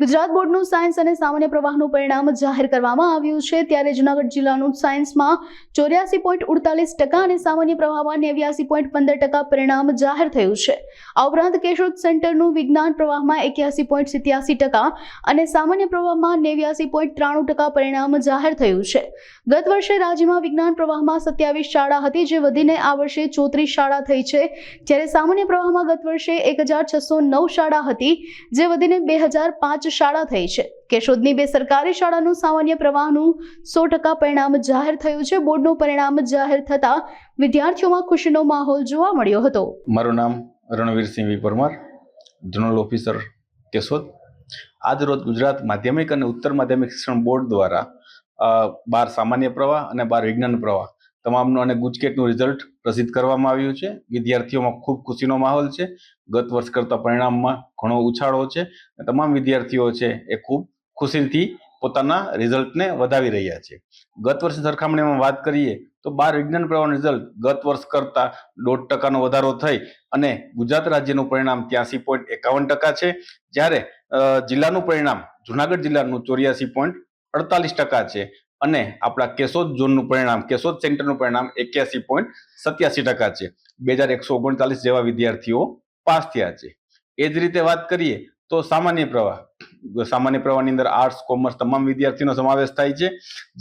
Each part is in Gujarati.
ગુજરાત બોર્ડનું સાયન્સ અને સામાન્ય પ્રવાહનું પરિણામ જાહેર કરવામાં આવ્યું છે. ત્યારે જૂનાગઢ જિલ્લાનું સાયન્સમાં ચોર્યાસી પોઈન્ટ ઉડતાલીસ ટકા અને સામાન્ય પ્રવાહમાં નેવ્યાસી પોઈન્ટ પંદર ટકા પરિણામ જાહેર થયું છે. આ ઉપરાંત કેશોદ સેન્ટરનું વિજ્ઞાન પ્રવાહમાં એક્યાસી પોઈન્ટ સિત્યાસી ટકા અને સામાન્ય પ્રવાહમાં નેવ્યાસી પોઈન્ટ ત્રાણું ટકા પરિણામ જાહેર થયું છે. ગત વર્ષે રાજ્યમાં વિજ્ઞાન પ્રવાહમાં સત્યાવીસ શાળા હતી જે વધીને આ વર્ષે ચોત્રીસ શાળા થઈ છે. જ્યારે સામાન્ય પ્રવાહમાં ગત વર્ષે એક હજાર છસો નવ શાળા હતી જે વધીને બે હજાર પાંચ શાળા થઈ છે. કેશોદની બે સરકારી શાળાનું સામાન્ય પ્રવાહનું સો ટકા પરિણામ જાહેર થયું છે. બોર્ડનું પરિણામ જાહેર થતાં વિદ્યાર્થીઓમાં ખુશીનો માહોલ જોવા મળ્યો હતો. મારું નામ Ranveersinh V. Parmar, general officer Keshod. આજરોજ ગુજરાત માધ્યમિક અને ઉત્તર માધ્યમિક શિક્ષણ બોર્ડ દ્વારા બાર સામાન્ય પ્રવાહ અને બાર વિજ્ઞાન પ્રવાહ તમામનું અને ગુજકેટનું રિઝલ્ટ પ્રસિદ્ધ કરવામાં આવ્યું છે. વિદ્યાર્થીઓમાં ખૂબ ખુશીનો માહોલ છે. ગત વર્ષ કરતાં પરિણામમાં ઘણો ઉછાળો છે. તમામ વિદ્યાર્થીઓ છે એ ખૂબ ખુશીથી પોતાના રિઝલ્ટને વધાવી રહ્યા છે. ગત વર્ષની સરખામણીમાં વાત કરીએ તો બાર વિજ્ઞાન પ્રવાહનું રિઝલ્ટ ગત વર્ષ કરતાં દોઢ ટકાનો વધારો થઈ અને ગુજરાત રાજ્યનું પરિણામ ત્યાંસી પોઈન્ટ એકાવન ટકા છે. જ્યારે જિલ્લાનું પરિણામ જુનાગઢ જિલ્લાનું ચોર્યાસી પોઈન્ટ અડતાલીસ ટકા છે. અને આપણા કેશોદ ઝોનનું પરિણામ, કેશોદ સેન્ટરનું પરિણામ એક્યાસી પોઈન્ટ સત્યાસી ટકા છે. બે હજાર એકસો ઓગણચાલીસ જેવા વિદ્યાર્થીઓ પાસ થયા છે. એ જ રીતે વાત કરીએ તો સામાન્ય પ્રવાહ. સામાન્ય પ્રવાહની અંદર આર્ટ્સ કોમર્સ તમામ વિદ્યાર્થીઓનો સમાવેશ થાય છે.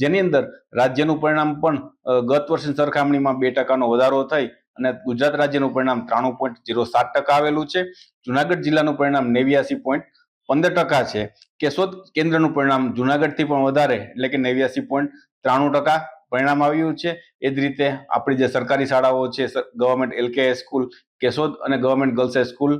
જેની અંદર રાજ્યનું પરિણામ પણ ગત વર્ષની સરખામણીમાં બે ટકાનો વધારો થઈ અને ગુજરાત રાજ્યનું પરિણામ ત્રાણું પોઈન્ટ જીરો સાત ટકા આવેલું છે. જુનાગઢ જિલ્લાનું પરિણામ નેવ્યાસી પોઈન્ટ પંદર ટકા છે. કેશોદ કેન્દ્રનું પરિણામ જુનાગઢથી પણ વધારે એટલે કે નેવ્યાસી પોઈન્ટ ત્રાણું ટકા પરિણામ આવ્યું છે. એ જ રીતે આપણી જે સરકારી શાળાઓ છે ગવર્મેન્ટ એલકે સ્કૂલ કેશોદ અને government girls high school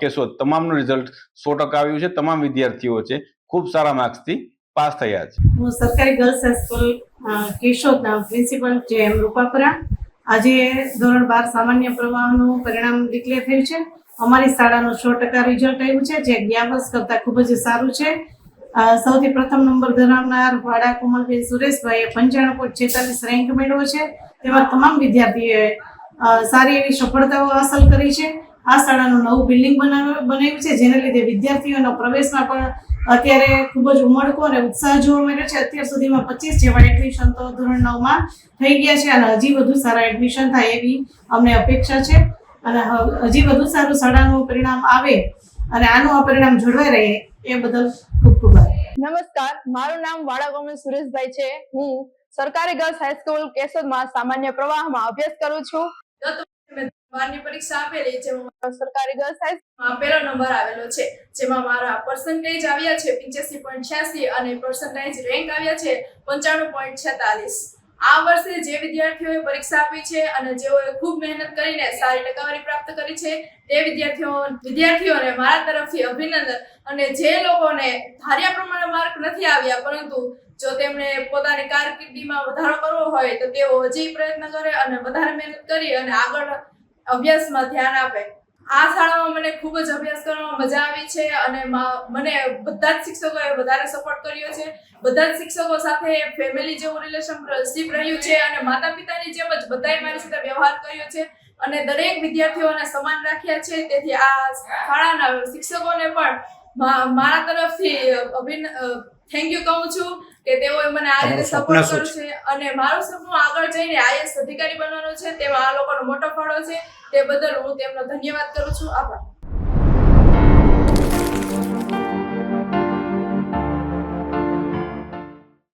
Keshod તમામનું result સો ટકા આવ્યું છે. તમામ વિદ્યાર્થીઓ છે ખૂબ સારા માર્ક્સથી પાસ થયા છે. હું સરકારી ગર્લ્સ હાઈસ્કૂલ અ, કેશોદના પ્રિન્સિપલ જે એમ રૂપાપરા આજે ધોરણ બાર સામાન્ય પ્રવાહનું પરિણામ ડિક્લેર થયું છે. અમારી શાળાનું સો ટકા રિઝલ્ટ આવ્યું છે, જે ગયા વર્ષ કરતાં ખૂબ જ સારું છે. સૌથી પ્રથમ નંબર ધરાવનાર વાડા કોમલભાઈ સુરેશભાઈએ પંચાણું પોઈન્ટ છેતાલીસ રેન્ક મેળવ્યો છે. તેમાં તમામ વિદ્યાર્થીઓએ સારી એવી સફળતાઓ હાંસલ કરી છે. આ શાળાનું નવું બિલ્ડિંગ બનાવ બનાવ્યું છે, જેને લીધે વિદ્યાર્થીઓનો પ્રવેશમાં પણ અત્યારે ખૂબ જ ઉમળકો અને ઉત્સાહ જોવા મળ્યો છે. અત્યાર સુધીમાં પચીસ જેવા એડમિશન તો ધોરણ નવમાં થઈ ગયા છે અને હજી વધુ સારા એડમિશન થાય એવી અમને અપેક્ષા છે. અને હજી વધુ સારું શાળાનું પરિણામ આવે અને આનું આ પરિણામ જળવાઈ રહે એ બદલ ખૂબ ખૂબ નમસ્કાર મારું નામ વાળા કોમલ સુરેશભાઈ છે. હું સરકારી ગર્લ્સ હાઈસ્કૂલ કેશોદમાં સામાન્ય પ્રવાહમાં અભ્યાસ કરું છું. બારની પરીક્ષા આપેલી જેમાં સરકારી ગર્લ્સ હાઈસ્કૂલમાં પહેલો નંબર આવેલો છે જેમાં મારા પર્સન્ટેજ આવ્યા છે પંચ્યાસી પોઈન્ટ છ્યાસી અને પર્સન્ટેજ રેન્ક આવ્યા છે પંચાણું પોઈન્ટ છેતાલીસ. આ વર્ષે જે વિદ્યાર્થીઓએ પરીક્ષા આપી છે અને જેઓએ ખૂબ મહેનત કરીને સારી ટકાવારી પ્રાપ્ત કરી છે, તે વિદ્યાર્થીઓ વિદ્યાર્થીઓને મારા તરફથી અભિનંદન અને જે લોકોને ધાર્યા પ્રમાણે માર્ક નથી આવ્યા, પરંતુ જો તેમણે પોતાની કારકિર્દીમાં વધારો કરવો હોય તો તેઓ હજી પ્રયત્ન કરે અને વધારે મહેનત કરી અને આગળ અભ્યાસમાં ધ્યાન આપે. આ શાળામાં મને ખૂબ જ અભ્યાસ કરવામાં મજા આવી છે અને મને બધા જ શિક્ષકોએ વધારે સપોર્ટ કર્યો છે. બધા જ શિક્ષકો સાથે ફેમિલી જેવું રિલેશનશીપ રહ્યું છે અને માતા પિતાની જેમ જ બધાએ મારી સાથે વ્યવહાર કર્યો છે અને દરેક વિદ્યાર્થીઓને સમાન રાખ્યા છે. તેથી આ શાળાના શિક્ષકોને પણ મારા તરફથી અભિન થેન્ક યુ કહું છું. કે તેઓએ મને આ રીતે સપોર્ટ કર્યો છે? અને મારું સપનું આગળ જઈને આઈએસ અધિકારી બનવાનું છે તેમાં આ લોકોનો મોટો ફાળો છે. તે બદલ હું તેમનો ધન્યવાદ કરું છું. આભાર.